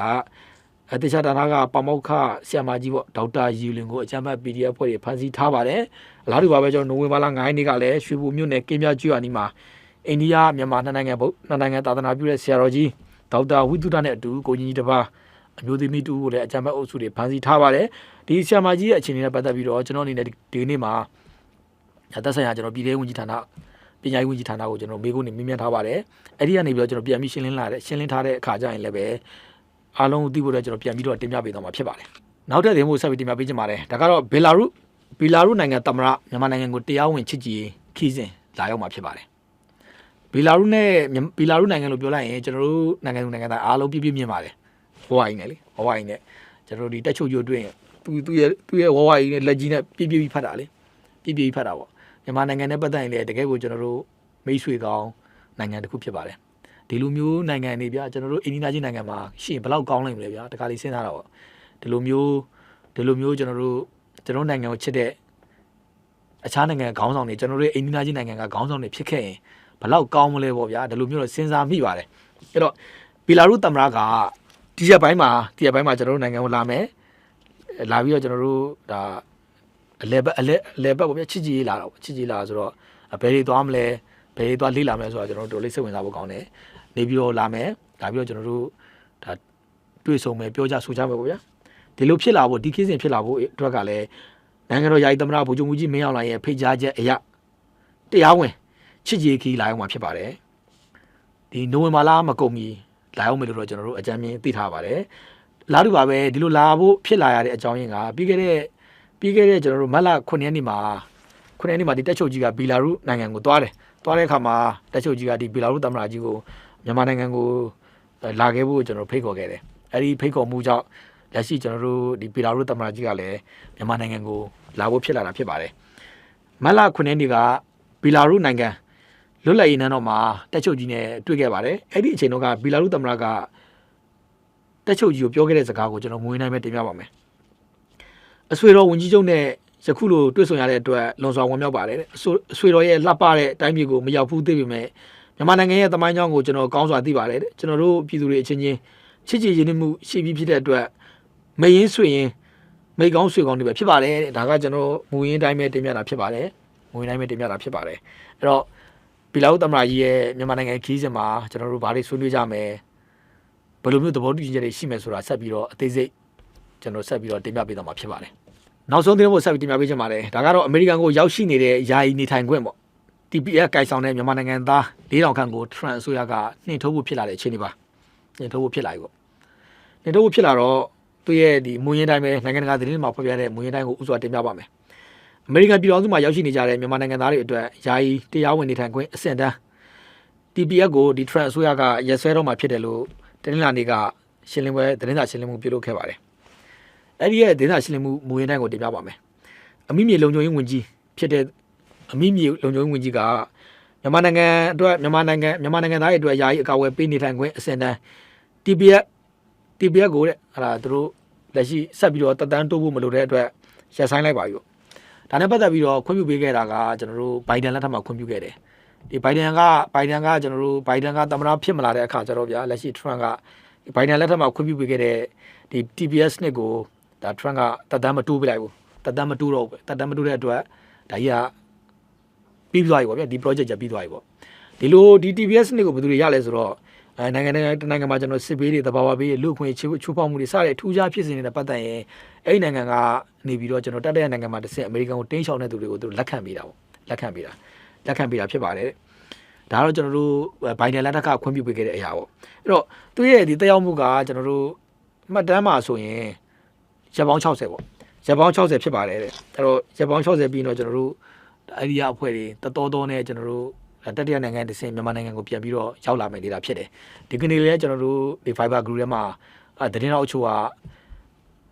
အတေချာတာနာကပမောက္ခဆရာမကြီးပေါ့ဒေါက်တာယူလင်ကိုအချမ်းဘတ် PDF ဖွဲ့တွေဖန်ဆီးထားပါတယ်အလားတူပါပဲကျွန်တော်နိုဝင်ဘာလ9ရက်နေ့ကလည်းရွှေဘိုမြို့နယ်ကင်းပြကျွာနီမှာအိန္ဒိယမြန်မာနှစ်နိုင်ငံဘုနှစ်နိုင်ငံသာသနာပြုတဲ့ဆရာတော်ကြီးဒေါက်တာဝိသုဒနဲ့အတူကိုကြီးကြီးတစ်ပါးအမျိုးသမီးတူကိုလည်းအချမ်းဘတ်အုပ်စုတွေဖန်ဆီးထားပါတယ်ဒီဆရာမကြီးရဲ့အခြေအနေနဲ့ပတ်သက်ပြီးတော့ကျွန်တော်အနေနဲ့ဒီနေ့မှာသက်ဆိုင်ရာကျွန်တော်ပြည်ထောင်ဝန်ကြီးဌာန ပညာရေးဝန်ကြီးဌာနကိုကျွန်တော်မေးခွန်းနေမြင်မြတ်ထားပါတယ်အဲ့ဒီကနေပြီးတော့ကျွန်တော်ပြန်ပြီးရှင်းလင်းလာတဲ့ရှင်းလင်းထားတဲ့အခါကျရင်လည်းပဲအားလုံးသိဖို့တော့ကျွန်တော်ပြန်ပြီးတော့တင်ပြပေးသွားမှာဖြစ်ပါတယ်။နောက်ထပ်တင်ဖို့ဆက်ပြီးတင်ပြပေးချင်ပါတယ်။ဒါကတော့ဘယ်လာရုဘယ်လာရုနိုင်ငံတမရမြန်မာနိုင်ငံကိုတရားဝင်ချစ်ကြည်ခီးစဉ်လာရောက်မှာဖြစ်ပါတယ်။ဘယ်လာရုနဲ့ဘယ်လာရုနိုင်ငံလို့ပြောလိုက်ရင်ကျွန်တော်တို့နိုင်ငံသူနိုင်ငံသားအားလုံးပြည့်ပြည့်မြင်ပါတယ်။ဝဝိုင်းနဲ့လေဝဝိုင်းနဲ့ကျွန်တော်တို့ဒီတက်ချုပ်ကျိုးတွင်းသူသူရဲ့သူရဲ့ဝဝိုင်းနဲ့လက်ကြီးနဲ့ပြည့်ပြည့်ဖတ်တာလေပြည့်ပြည့်ဖတ်တာပေါ့။ မြန်မာနိုင်ငံနဲ့ပတ်သက်ရင်လည်းတကယ်ကိုကျွန်တော်တို့မိတ်ဆွေကောင်းနိုင်ငံတစ်ခုဖြစ်ပါတယ်။ဒီလိုမျိုးနိုင်ငံတွေဗျာကျွန်တော်တို့အိန္ဒိယချင်းနိုင်ငံမှာရှိရင်ဘယ်လောက်ကောင်းနိုင်မလဲဗျာတခါလေးစဉ်းစားတာပေါ့ဒီလိုမျိုးဒီလိုမျိုးကျွန်တော်တို့ကျွန်တော်နိုင်ငံကိုချစ်တဲ့အခြားနိုင်ငံခေါင်းဆောင်တွေကျွန်တော်တို့အိန္ဒိယချင်းနိုင်ငံကခေါင်းဆောင်တွေဖြစ်ခဲ့ရင်ဘယ်လောက်ကောင်းမလဲပေါ့ဗျာဒီလိုမျိုးတော့စဉ်းစားမိပါတယ်အဲ့တော့ဘီလာရုသမ္မတကဒီရက်ပိုင်းမှာဒီရက်ပိုင်းမှာကျွန်တော်တို့နိုင်ငံကိုလာမယ်လာပြီးတော့ကျွန်တော်တို့ဒါ အလဲဘက်အလဲအလဲဘက်ပေါ့ဗျာချစ်ကြည်လာတော့ချစ်ကြည်လာဆိုတော့ဘယ်တွေသွားမလဲဘယ်တွေသွားလေ့လာမလဲဆိုတော့ကျွန်တော်တို့လေးစိတ်ဝင်စားဖို့ကောင်းတယ်နေပြီးတော့လာမယ်လာပြီးတော့ကျွန်တော်တို့ဒါတွေ့ဆုံမယ်ပြောကြဆိုကြမယ်ပေါ့ဗျာဒီလိုဖြစ်လာဖို့ဒီကိစ္စဖြစ်လာဖို့အတွက်ကလည်းနိုင်ငံတော်ယာယီသမ္မတဗိုလ်ချုပ်မှုကြီးမင်းအောင်လှိုင်ရဲ့ဖိတ်ကြားချက်အရတရားဝင်ချစ်ကြည်ခီးလာအောင်မှာဖြစ်ပါတယ်ဒီနိုဝင်ဘာလမကုန်မီလာအောင်မယ်လို့တော့ကျွန်တော်တို့အကြမ်းမြင်သိထားပါတယ်လာတူပါပဲဒီလိုလာဖို့ဖြစ်လာရတဲ့အကြောင်းရင်းကပြီးခဲ့တဲ့ ပြီးခဲ့တဲ့ကျွန်တော်တို့မတ်လ9ရက်နေ့မှာ9ရက်နေ့မှာဒီတက်ချုပ်ကြီးကဘီလာရုနိုင်ငံကိုသွားတယ်သွားတဲ့အခါမှာတက်ချုပ်ကြီးကဒီဘီလာရုသမ္မတကြီးကိုမြန်မာနိုင်ငံကိုလာခဲ့ဖို့ကျွန်တော်ဖိတ်ခေါ်ခဲ့တယ်အဲ့ဒီဖိတ်ခေါ်မှုကြောင့်လက်ရှိကျွန်တော်တို့ဒီပီလာရုသမ္မတကြီးကလည်းမြန်မာနိုင်ငံကိုလာဖို့ဖြစ်လာတာဖြစ်ပါတယ်မတ်လ9ရက်နေ့ကပီလာရုနိုင်ငံလွတ်လပ်ရေးနန်းတော်မှာတက်ချုပ်ကြီးနဲ့တွေ့ခဲ့ပါတယ်အဲ့ဒီအချိန်တော့ကပီလာရုသမ္မတကတက်ချုပ်ကြီးကိုပြောခဲ့တဲ့စကားကိုကျွန်တော်မွေးနိုင်မဲ့တင်ပြပါမယ် အဆွေတော်ဝန်ကြီးချုပ်နဲ့ယခုလိုတွေ့ဆုံရတဲ့အတွက်လွန်စွာဝင်မြောက်ပါတယ်တဲ့အဆွေအဆွေတော်ရဲ့လှပတဲ့အတိုင်းပြည်ကိုမရောက်ဘူးသိပေမဲ့မြန်မာနိုင်ငံရဲ့သမိုင်းကြောင်းကိုကျွန်တော်ကောင်းစွာသိပါတယ်တဲ့ကျွန်တော်တို့ပြည်သူတွေအချင်းချင်းချစ်ကြည်ရင်းနှီးမှုရှိပြီးဖြစ်တဲ့အတွက်မရင်းဆွေရင်မိတ်ကောင်းဆွေကောင်းတွေပဲဖြစ်ပါတယ်တဲ့ဒါကကျွန်တော်မူရင်းတိုင်းပဲတင်ပြတာဖြစ်ပါတယ်မူရင်းတိုင်းပဲတင်ပြတာဖြစ်ပါတယ်အဲ့တော့ပီလာဦးသမ္မတကြီးရဲ့မြန်မာနိုင်ငံခီးစဉ်မှာကျွန်တော်တို့ဘာတွေဆွေးနွေးကြမယ်ဘယ်လိုမျိုးသဘောတူညီချက်တွေရှိမယ်ဆိုတာဆက်ပြီးတော့အသေးစိတ် ကျွန်တော်ဆက်ပြီးတော့တင်ပြပေးသွားမှာဖြစ်ပါတယ်နောက်ဆုံးသတင်းကိုဆက်ပြီးတင်ပြပေးချင်ပါတယ်ဒါကတော့အမေရိကန်ကိုရောက်ရှိနေတဲ့ယာယီနေထိုင်ခွင့်ပေါ့ TPS ကိုင်ဆောင်တဲ့မြန်မာနိုင်ငံသား၄000ခန့်ကို Trump အစိုးရကနှင်ထုတ်ဖို့ဖြစ်လာတဲ့အခြေအနေပါနှင်ထုတ်ဖို့ဖြစ်လာပြီပေါ့နှင်ထုတ်ဖို့ဖြစ်လာတော့သူရဲ့ဒီမူရင်းတိုင်းပဲနိုင်ငံတကာသတင်းတွေမှာဖော်ပြတဲ့မူရင်းတိုင်းကိုဥစွာတင်ပြပါမယ်အမေရိကန်ပြည်တော်စုမှာရောက်ရှိနေကြတဲ့မြန်မာနိုင်ငံသားတွေအတွက်ယာယီတရားဝင်နေထိုင်ခွင့်အဆင့်တန်း TPS ကိုဒီ Trump အစိုးရကရက်စွဲတော့မှာဖြစ်တယ်လို့တနင်္လာနေ့ကရှင်းလင်းပွဲသတင်းစာရှင်းလင်းမှုပြုလုပ်ခဲ့ပါတယ် အဲ့ဒီရဲ့ဒေသရှင်းလင်းမှုမူရင်းတိုင်းကိုတင်ပြပါမယ်။အမိမြေလုံခြုံရေးဝန်ကြီးဖြစ်တဲ့အမိမြေလုံခြုံရေးဝန်ကြီးကမြန်မာနိုင်ငံအတွက်မြန်မာနိုင်ငံမြန်မာနိုင်ငံသားတွေအတွက်ယာယီအကာအကွယ်ပေးနေထိုင်ခွင့်အစင်တန်း TPS TPS ကိုတဲ့ဟာသူတို့လက်ရှိဆက်ပြီးတော့တက်တန်းတိုးဖို့မလိုတဲ့အတွက်ရက်ဆိုင်လိုက်ပါပြီပေါ့။ဒါနဲ့ပတ်သက်ပြီးတော့ခွင့်ပြုပေးခဲ့တာကကျွန်တော်တို့ဘိုင်ဒန်လက်ထက်မှာခွင့်ပြုခဲ့တယ်။ဒီဘိုင်ဒန်ကဘိုင်ဒန်ကကျွန်တော်တို့ဘိုင်ဒန်ကသမ္မတဖြစ်မလာတဲ့အခါကျတော့ဗျာလက်ရှိ Trump ကဘိုင်ဒန်လက်ထက်မှာခွင့်ပြုပေးခဲ့တဲ့ဒီ TPS နှစ်ကို ဒါ Trump ကတက်တမ်းမတိုးပြလိုက်ဘူးတက်တမ်းမတိုးတော့ဘူးတက်တမ်းမတိုးတဲ့အတွက်ဒါကြီးကပြီးသွားပြီပေါ့ဗျာဒီ project ကြီးပြီးသွားပြီပေါ့ဒီလိုဒီ TBS နှစ်ကိုဘယ်သူတွေရလဲဆိုတော့အဲနိုင်ငံနိုင်ငံတနိုင်ငံမှာကျွန်တော်စစ်ဘေးတွေတဘာဝဘေးတွေလူခွင့်ချိုးချိုးဖောက်မှုတွေစတဲ့ထူးခြားဖြစ်စဉ်တွေနဲ့ပတ်သက်ရင်အဲ့ဒီနိုင်ငံကနေပြီးတော့ကျွန်တော်တက်တဲ့နိုင်ငံမှာတစ်ဆင့်အမေရိကန်ကိုတင်းရှောင်တဲ့သူတွေကိုသူလက်ခံပေးတာပေါ့လက်ခံပေးတာလက်ခံပေးတာဖြစ်ပါတယ်ဒါကတော့ကျွန်တော်တို့ဘိုင်ဒန်လက်ထက်ကခွင့်ပြုပေးခဲ့တဲ့အရာပေါ့အဲ့တော့သူရဲ့ဒီတက်ရောက်မှုကကျွန်တော်တို့မှတ်တမ်းမှာဆိုရင် ရက်ပေါင်း60ပေါ့ရက်ပေါင်း60ဖြစ်ပါတယ်တဲ့အဲ့တော့ရက်ပေါင်း60ပြီးတော့ကျွန်တော်တို့အဲ့ဒီရအဖွဲ့တွေတတော်တော်နဲ့ကျွန်တော်တို့တတိယနိုင်ငံတစ်ဆင့်မြန်မာနိုင်ငံကိုပြန်ပြီးတော့ရောက်လာမယ်နေတာဖြစ်တယ်ဒီကနေ့လည်းကျွန်တော်တို့ဒီ Fiber Group ထဲမှာအဲသတင်းတော်အချို့က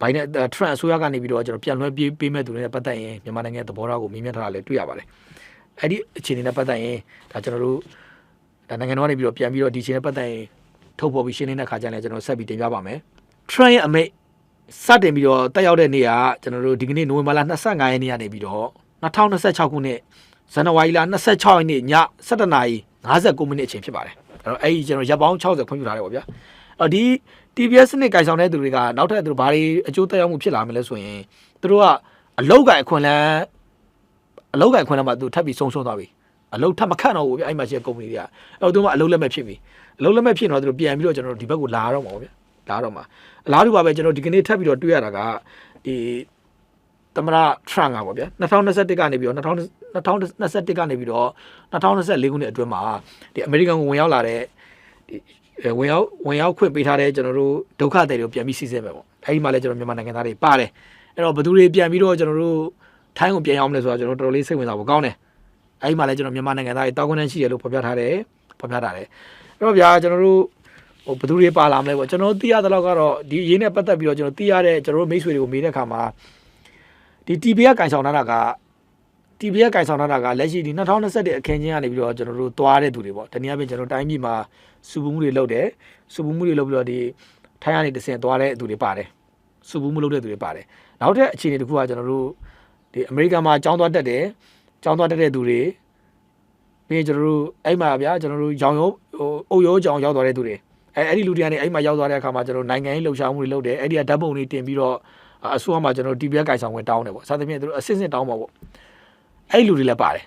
ဘိုင်နဲ့ Trump အစိုးရကနေပြီးတော့ကျွန်တော်ပြန်လွှဲပေးပေးမဲ့သူတွေနဲ့ပတ်သက်ရင်မြန်မာနိုင်ငံရဲ့သဘောထားကိုမြင်မြင်ထားတာလည်းတွေ့ရပါတယ်အဲ့ဒီအခြေအနေနဲ့ပတ်သက်ရင်ဒါကျွန်တော်တို့ဒါနိုင်ငံတော်ကနေပြီးတော့ပြန်ပြီးတော့ဒီအခြေအနေနဲ့ပတ်သက်ရင်ထုတ်ဖော်ပြီးရှင်းလင်းတဲ့ခါကျရင်လည်းကျွန်တော်ဆက်ပြီးတင်ပြပါမယ် Trump ရဲ့အမိတ် စတင်ပြီးတော့တက်ရောက်တဲ့နေ့ကကျွန်တော်တို့ဒီကနေ့နိုဝင်ဘာလ25ရက်နေ့ကနေပြီးတော့2026ခုနှစ်ဇန်နဝါရီလ26ရက်နေ့ည7:59မိနစ်အချိန်ဖြစ်ပါတယ်အဲ့တော့အဲ့ဒီကျွန်တော်ရပ်ပေါင်း60ဖွင့်ပြထားတယ်ပေါ့ဗျာအဲ့ဒီ TBS နဲ့ကြိုင်ဆောင်တဲ့သူတွေကနောက်ထပ်သူတို့ဘာတွေအကျိုးသက်ရောက်မှုဖြစ်လာမလဲဆိုရင်သူတို့ကအလောက်ကန်အခွင့်အလမ်းအလောက်ကန်အခွင့်အလမ်းမှာသူထပ်ပြီးဆုံးရှုံးသွားပြီအလောက်ထပ်မခန့်တော့ဘူးဗျအဲ့မှာရှိတဲ့ကုမ္ပဏီတွေကအဲ့တော့သူကအလောက်လက်မဲ့ဖြစ်ပြီအလောက်လက်မဲ့ဖြစ်တော့သူတို့ပြန်ပြီးတော့ကျွန်တော်တို့ဒီဘက်ကိုလာတော့မှာပေါ့ဗျာ လာတော့မှာအလားတူပါပဲကျွန်တော်ဒီကနေ့ထပ်ပြီးတော့တွေ့ရတာကဒီသမရထရန့်ကပေါ့ဗျာ2021ကနေပြီးတော့2021ကနေပြီးတော့2024ခုနှစ်အတွင်းမှာဒီအမေရိကန်ကိုဝင်ရောက်လာတဲ့ဒီဝင်ရောက်ဝင်ရောက်ခွင့်ပေးထားတဲ့ကျွန်တော်တို့ဒုက္ခသည်တွေကိုပြန်ပြီးစီစစ်မယ်ပေါ့အဲဒီမှာလည်းကျွန်တော်မြန်မာနိုင်ငံသားတွေပါတယ်အဲ့တော့ဘယ်သူတွေပြန်ပြီးတော့ကျွန်တော်တို့ထိုင်းကိုပြန်ရောက်မလဲဆိုတော့ကျွန်တော်တော်တော်လေးစိတ်ဝင်စားဖို့ကောင်းတယ်အဲဒီမှာလည်းကျွန်တော်မြန်မာနိုင်ငံသားတွေတောင်းခွင့်ရှိတယ်လို့ဖော်ပြထားတယ်ဖော်ပြထားတယ်အဲ့တော့ဗျာကျွန်တော်တို့ ဟိုဘယ်သူတွေပါလာမလဲပေါ့ကျွန်တော်သိရတဲ့လောက်ကတော့ဒီအရေးနဲ့ပတ်သက်ပြီးတော့ကျွန်တော်သိရတဲ့ကျွန်တော်တို့မိတ်ဆွေတွေကိုမေးတဲ့အခါမှာဒီ TB ကကန်ဆောင်ထားတာက TB ကကန်ဆောင်ထားတာကလက်ရှိဒီ2021အခင်းချင်းကနေပြီးတော့ကျွန်တော်တို့သွားတဲ့သူတွေပေါ့တနည်းအားဖြင့်ကျွန်တော်တိုင်းပြည်မှာစုပူမှုတွေလုပ်တယ်စုပူမှုတွေလုပ်ပြီးတော့ဒီထိုင်းကနေတဆင့်သွားတဲ့သူတွေပါတယ်စုပူမှုလုပ်တဲ့သူတွေပါတယ်နောက်ထပ်အခြေအနေတစ်ခုကကျွန်တော်တို့ဒီအမေရိကန်မှာចောင်းသွားတက်တယ်ចောင်းသွားတက်တဲ့သူတွေပြီးရင်ကျွန်တော်တို့အဲ့မှာဗျာကျွန်တော်တို့ရောင်ရိုးဟိုအုပ်ရိုးကြောင်ရောက်သွားတဲ့သူတွေ အဲအဲ့ဒီလူတွေကနေအဲ့မှာရောက်သွားတဲ့အခါမှာကျွန်တော်နိုင်ငံရေးလှုပ်ရှားမှုတွေလုပ်တယ်အဲ့ဒီကဓာတ်ပုံတွေတင်ပြီးတော့အစိုးရမှာကျွန်တော် TPS ကိုင်ဆောင်ဝင်တောင်းတယ်ပေါ့စသဖြင့်သူတို့အစစ်စစ်တောင်းပါပေါ့အဲ့ဒီလူတွေလည်းပါတယ်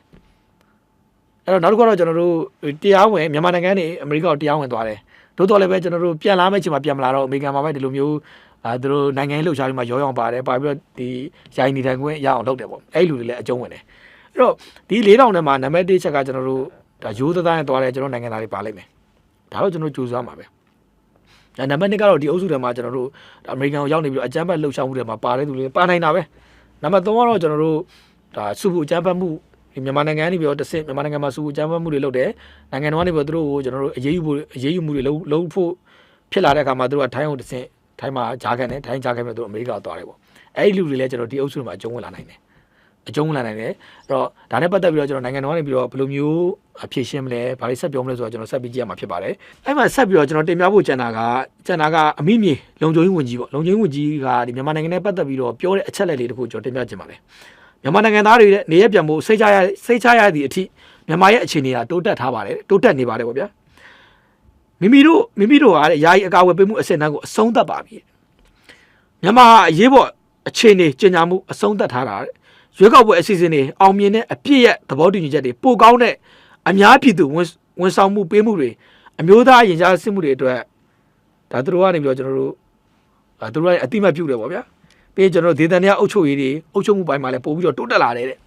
အဲ့တော့နောက်တစ်ခုကတော့ကျွန်တော်တို့တရားဝင်မြန်မာနိုင်ငံနေအမေရိကကိုတရားဝင်သွားတယ်သို့တော်လည်းပဲကျွန်တော်တို့ပြန်လာမယ့်ချိန်မှာပြန်မလာတော့အမေရိကန်မှာပဲဒီလိုမျိုးအဲသူတို့နိုင်ငံရေးလှုပ်ရှားပြီးမှရောရောင်ပါတယ်ပါပြီးတော့ဒီရိုင်းနေထိုင်ခွင့်ရအောင်လုပ်တယ်ပေါ့အဲ့ဒီလူတွေလည်းအကျုံးဝင်တယ်အဲ့တော့ဒီ၄တောင်ထဲမှာနံပါတ်1ချက်ကကျွန်တော်တို့ဒါရိုးသားသားနဲ့သွားတယ်ကျွန်တော်နိုင်ငံသားတွေပါလိမ့်မယ်ဒါတော့ကျွန်တော်ကြိုးစားမှာပဲအဲ နံပါတ်2ကတော့ဒီအုပ်စုထဲမှာကျွန်တော်တို့အမေရိကန်ကိုရောက်နေပြီးတော့အကြမ်းဖက်လှုပ်ရှားမှုတွေမှာပါတဲ့သူတွေပါနိုင်တာပဲနံပါတ်3ကတော့ကျွန်တော်တို့ဒါစုဖို့အကြမ်းဖက်မှုဒီမြန်မာနိုင်ငံကနေပြီးတော့တစ်ဆင့်မြန်မာနိုင်ငံမှာစူအကြမ်းဖက်မှုတွေလုပ်တယ်နိုင်ငံတော်ကနေပြီးတော့သူတို့ကိုကျွန်တော်တို့အရေးယူဖို့အရေးယူမှုတွေလုံးလုံးဖို့ဖြစ်လာတဲ့အခါမှာသူတို့ကထိုင်းကိုတစ်ဆင့်ထိုင်းမှာဂျာကန်နဲ့ထိုင်းဂျာကန်ပြီးတော့သူတို့အမေရိကသွားတယ်ပေါ့အဲ့ဒီလူတွေလည်းကျွန်တော်ဒီအုပ်စုတွေမှာအကျုံးဝင်လာနိုင်တယ် အကျုံးဝင်လာနိုင်တယ်အဲ့တော့ဒါနဲ့ပတ်သက်ပြီးတော့ကျွန်တော်နိုင်ငံတော်ကနေပြီးတော့ဘယ်လိုမျိုးအဖြေရှင်းမလဲဘာတွေဆက်ပြောမလဲဆိုတော့ကျွန်တော်ဆက်ပြီးကြည့်ရမှာဖြစ်ပါတယ်အဲ့မှာဆက်ပြီးတော့ကျွန်တော်တင်ပြဖို့ကြံတာကကြံတာကအမိမြေလုံခြုံရေးဝန်ကြီးပေါ့လုံခြုံရေးဝန်ကြီးကဒီမြန်မာနိုင်ငံနဲ့ပတ်သက်ပြီးတော့ပြောတဲ့အချက်လက်လေးတခုကျွန်တော်တင်ပြချင်ပါတယ်မြန်မာနိုင်ငံသားတွေရဲ့နေရပြန်ဖို့စိတ်ချရစိတ်ချရသည့်အထိမြန်မာရဲ့အခြေအနေကတိုးတက်ထားပါတယ်တိုးတက်နေပါတယ်ပေါ့ဗျာမိမိတို့မိမိတို့ကတဲ့ယာယီအကာအကွယ်ပေးမှုအဆင့်အတန်းကိုအဆုံးသတ်ပါပြီမြန်မာအရေးပေါ်အခြေအနေကျင်ညာမှုအဆုံးသတ်ထားတာတဲ့ ရွေးကောက်ပွဲအစီအစဉ်တွေအောင်မြင်တဲ့အပြည့်ရဲ့သဘောတူညီချက်တွေပိုကောင်းတဲ့အများပြည်သူဝန်ဝန်ဆောင်မှုပေးမှုတွေအမျိုးသားရင်ကြားစစ်မှုတွေအတွက်ဒါသူတို့ကနေပြီးတော့ကျွန်တော်တို့အဲသူတို့ကအတိမတ်ပြုတယ်ပေါ့ဗျာပြီးရင်ကျွန်တော်တို့ဒေသနာအုပ်ချုပ်ရေးတွေအုပ်ချုပ်မှုပိုင်းမှာလည်းပို့ပြီးတော့တိုးတက်လာတယ်တဲ့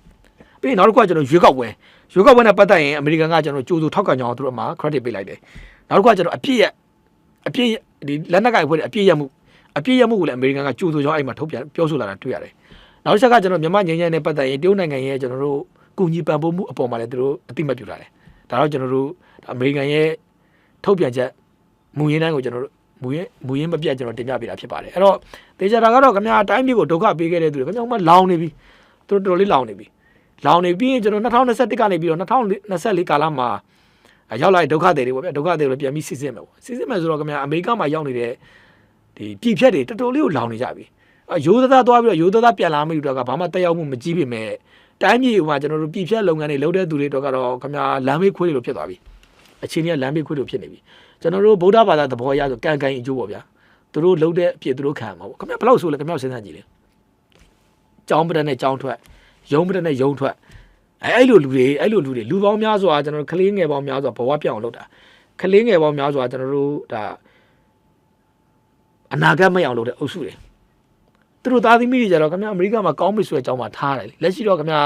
ပြီးရင်နောက်တစ်ခုကကျွန်တော်ရွေးကောက်ပွဲရွေးကောက်ပွဲနဲ့ပတ်သက်ရင်အမေရိကန်ကကျွန်တော်ကြိုးစိုးထောက်ခံကြအောင်သူတို့အမှာ credit ပေးလိုက်တယ်နောက်တစ်ခုကကျွန်တော်အပြည့်ရဲ့အပြည့်ဒီလက်နက်ကင်ဖွဲ့တဲ့အပြည့်ရမှုအပြည့်ရမှုကိုလည်းအမေရိကန်ကကြိုးစိုးကြောင်းအဲ့မှာထုတ်ပြန်ပြောဆိုလာတာတွေ့ရတယ် နောက်တစ်ချက်ကကျွန်တော်မြန်မာငြိမ်းချမ်းနဲ့ပတ်သက်ရင်တရုတ်နိုင်ငံရဲ့ကျွန်တော်တို့ကုညီပံ့ပိုးမှုအပေါ်မှာလည်းသူတို့အတိမတ်ပြုလာတယ်ဒါတော့ကျွန်တော်တို့အမေရိကန်ရဲ့ထုတ်ပြန်ချက်မူရင်းတိုင်းကိုကျွန်တော်တို့မူရင်းမူရင်းမပြတ်ကျွန်တော်တင်ပြပေးတာဖြစ်ပါတယ်အဲ့တော့တေချာတာကတော့ခင်ဗျာအတိုင်းမျိုးကိုဒုက္ခပေးခဲ့တဲ့သူတွေခင်ဗျာကမှလောင်နေပြီသူတို့တော်တော်လေးလောင်နေပြီလောင်နေပြီးရင်ကျွန်တော်2021ကနေပြီးတော့2024ကာလမှာရောက်လာတဲ့ဒုက္ခတွေတွေပေါ့ဗျာဒုက္ခတွေတွေပြန်ပြီးစစ်စစ်မယ်ပေါ့စစ်စစ်မယ်ဆိုတော့ခင်ဗျာအမေရိကမှာရောက်နေတဲ့ဒီပြည်ဖြတ်တွေတော်တော်လေးကိုလောင်နေကြပြီအ ရိုးသားသွားပြီးတော့ရိုးသားပြန်လာမိတော့ကဘာမှတက်ရောက်မှုမကြီးပေမဲ့တိုင်းပြည်မှာကျွန်တော်တို့ပြည်ဖြတ်လုပ်ငန်းတွေလုပ်တဲ့သူတွေတော့ကတော့ခင်ဗျာလမ်းမေးခွေးတွေလိုဖြစ်သွားပြီအချိန်ကြီးကလမ်းမေးခွေးလိုဖြစ်နေပြီကျွန်တော်တို့ဗုဒ္ဓဘာသာသဘောအရဆိုကံကံအကျိုးပေါ့ဗျာသူတို့လုပ်တဲ့အဖြစ်သူတို့ခံမှာပေါ့ခင်ဗျာဘယ်လောက်ဆိုလဲခင်ဗျာစဉ်းစားကြည့်လေကြောင်းပဒနဲ့ကြောင်းထွက်ရုံးပဒနဲ့ရုံးထွက်အဲအဲ့လိုလူတွေအဲ့လိုလူတွေလူပေါင်းများစွာကျွန်တော်တို့ကလေးငယ်ပေါင်းများစွာဘဝပြောင်းအောင်လုပ်တာကလေးငယ်ပေါင်းများစွာကျွန်တော်တို့ဒါအနာဂတ်မရောက်လို့တဲ့အုပ်စုတွေ သူတို့သားသမီးတွေကြတော့ခင်ဗျာအမေရိကမှာကောင်းပြီဆိုတဲ့အကြောင်းမှာထားတယ်လေလက်ရှိတော့ခင်ဗျာ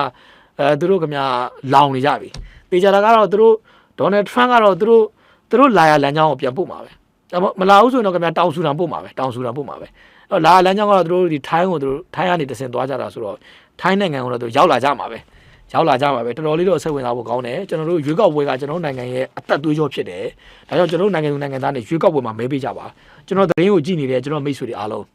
အဲသူတို့ခင်ဗျာလောင်နေကြပြီတေချာတာကတော့သူတို့ဒေါ်နယ်ထရန့်ကတော့သူတို့သူတို့လာရလမ်းကြောင်းကိုပြန်ပို့မှာပဲဒါမလာဘူးဆိုရင်တော့ခင်ဗျာတောင်ဆူဒန်ပို့မှာပဲတောင်ဆူဒန်ပို့မှာပဲအဲ့လာလမ်းကြောင်းကတော့သူတို့ဒီထိုင်းကိုသူတို့ထိုင်းကနေတဆင်သွားကြတာဆိုတော့ထိုင်းနိုင်ငံကိုတော့သူရောက်လာကြမှာပဲရောက်လာကြမှာပဲတော်တော်လေးတော့စိတ်ဝင်စားဖို့ကောင်းတယ်ကျွန်တော်တို့ရွေးကောက်ပွဲကကျွန်တော်နိုင်ငံရဲ့အသက်သွေးကြောဖြစ်တယ်ဒါကြောင့်ကျွန်တော်နိုင်ငံသူနိုင်ငံသားတွေရွေးကောက်ပွဲမှာမဲပေးကြပါကျွန်တော်သတင်းကိုကြည့်နေတဲ့ကျွန်တော်မိတ်ဆွေတွေအားလုံး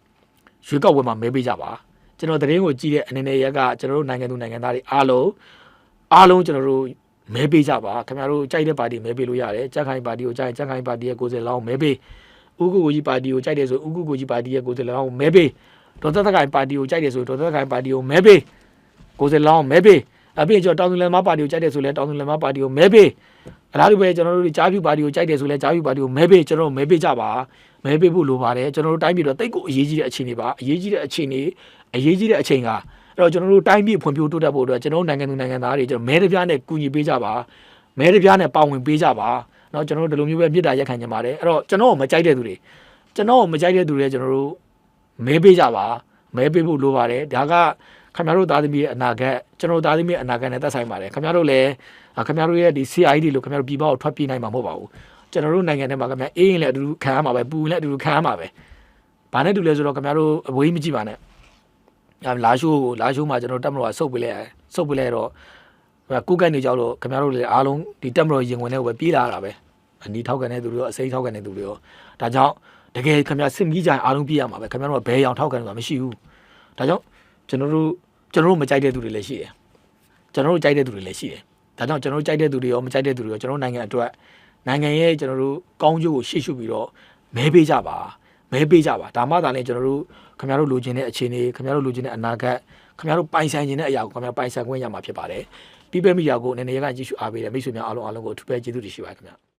ရွေးကောက်ပွဲမှာမဲပေးကြပါကျွန်တော်သတင်းကိုကြည့်တဲ့အနေနဲ့ရက်ကကျွန်တော်တို့နိုင်ငံသူနိုင်ငံသားတွေအားလုံးအားလုံးကျွန်တော်တို့မဲပေးကြပါခင်ဗျားတို့ကြိုက်တဲ့ပါတီမဲပေးလို့ရတယ်ကြက်ခိုင်ပါတီကိုကြိုက်ကြက်ခိုင်ပါတီရဲ့ကိုယ်စားလောင်းမဲပေးဥက္ကုကိုကြီးပါတီကိုကြိုက်တယ်ဆိုဥက္ကုကိုကြီးပါတီရဲ့ကိုယ်စားလောင်းမဲပေးဒေါ်သက်သက်ခိုင်ပါတီကိုကြိုက်တယ်ဆိုဒေါ်သက်သက်ခိုင်ပါတီကိုမဲပေးကိုယ်စားလောင်းမဲပေး အပြင်ကျွန်တော်တောင်သူလယ်မပါတီကိုကြိုက်တယ်ဆိုလဲတောင်သူလယ်မပါတီကိုမဲပေးအလားတူပဲကျွန်တော်တို့ကြားဖြူပါတီကိုကြိုက်တယ်ဆိုလဲကြားဖြူပါတီကိုမဲပေးကျွန်တော်တို့မဲပေးကြပါမဲပေးဖို့လိုပါတယ်ကျွန်တော်တို့တိုင်းပြည်တော့တိတ်ကိုအရေးကြီးတဲ့အခြေအနေပါအရေးကြီးတဲ့အခြေအနေအရေးကြီးတဲ့အချိန်ကအဲ့တော့ကျွန်တော်တို့တိုင်းပြည်ဖွံ့ဖြိုးတိုးတက်ဖို့အတွက်ကျွန်တော်တို့နိုင်ငံသူနိုင်ငံသားတွေကျွန်တော်မဲတပြားနဲ့ကူညီပေးကြပါမဲတပြားနဲ့ပါဝင်ပေးကြပါเนาะကျွန်တော်တို့ဒီလိုမျိုးပဲမြေတားရက်ခံကြပါတယ်အဲ့တော့ကျွန်တော်မကြိုက်တဲ့သူတွေကျွန်တော်မကြိုက်တဲ့သူတွေကျွန်တော်တို့မဲပေးကြပါမဲပေးဖို့လိုပါတယ်ဒါက ခင်ဗျားတို့သားသမီးရဲ့အနာဂတ်ကျွန်တော်သားသမီးရဲ့အနာဂတ်နဲ့သက်ဆိုင်ပါတယ်ခင်ဗျားတို့လည်းခင်ဗျားတို့ရဲ့ဒီ CID လို့ခင်ဗျားတို့ပြည်ပကိုထွက်ပြေးနိုင်မှာမဟုတ်ပါဘူးကျွန်တော်တို့နိုင်ငံထဲမှာခင်ဗျာအေးရင်လည်းအတူတူခံရမှာပဲပူရင်လည်းအတူတူခံရမှာပဲဘာနဲ့တူလဲဆိုတော့ခင်ဗျားတို့အဝေးမကြည့်ပါနဲ့လာရှိုးကိုလာရှိုးမှာကျွန်တော်တက်မလို့ဆုတ်ပေးလိုက်ဆုတ်ပေးလိုက်တော့ကုကတ်နေကြောက်လို့ခင်ဗျားတို့လည်းအားလုံးဒီတက်မလို့ရင်ဝင်တဲ့ကိုပဲပြေးလာတာပဲအနီးထောက်ကန်တဲ့သူတွေရောအစိမ်းထောက်ကန်တဲ့သူတွေရောဒါကြောင့်တကယ်ခင်ဗျာစစ်ကြီးကြရင်အားလုံးပြေးရမှာပဲခင်ဗျားတို့ကဘဲရောင်ထောက်ကန်ဆိုတာမရှိဘူးဒါကြောင့်ကျွန်တော်တို့ ကျွန်တော်တို့မကြိုက်တဲ့သူတွေလည်းရှိတယ်ကျွန်တော်တို့ကြိုက်တဲ့သူတွေလည်းရှိတယ်ဒါကြောင့်ကျွန်တော်တို့ကြိုက်တဲ့သူတွေရောမကြိုက်တဲ့သူတွေရောကျွန်တော်တို့နိုင်ငံအတွက်နိုင်ငံရဲ့ကျွန်တော်တို့ကောင်းကျိုးကိုရှေ့ရှုပြီးတော့မဲပေးကြပါမဲပေးကြပါဒါမှသာလေကျွန်တော်တို့ခင်ဗျားတို့လိုချင်တဲ့အခြေအနေခင်ဗျားတို့လိုချင်တဲ့အနာဂတ်ခင်ဗျားတို့ပိုင်ဆိုင်ခြင်းတဲ့အရာကိုခင်ဗျားပိုင်ဆိုင်ခွင့်ရမှာဖြစ်ပါတယ်ပြီးပဲမိရာကိုအနေနဲ့ရကကြည့်ရှုအားပေးတယ်မိတ်ဆွေများအားလုံးအားလုံးကိုအထူးပဲကျေးဇူးတင်ရှိပါတယ်ခင်ဗျာ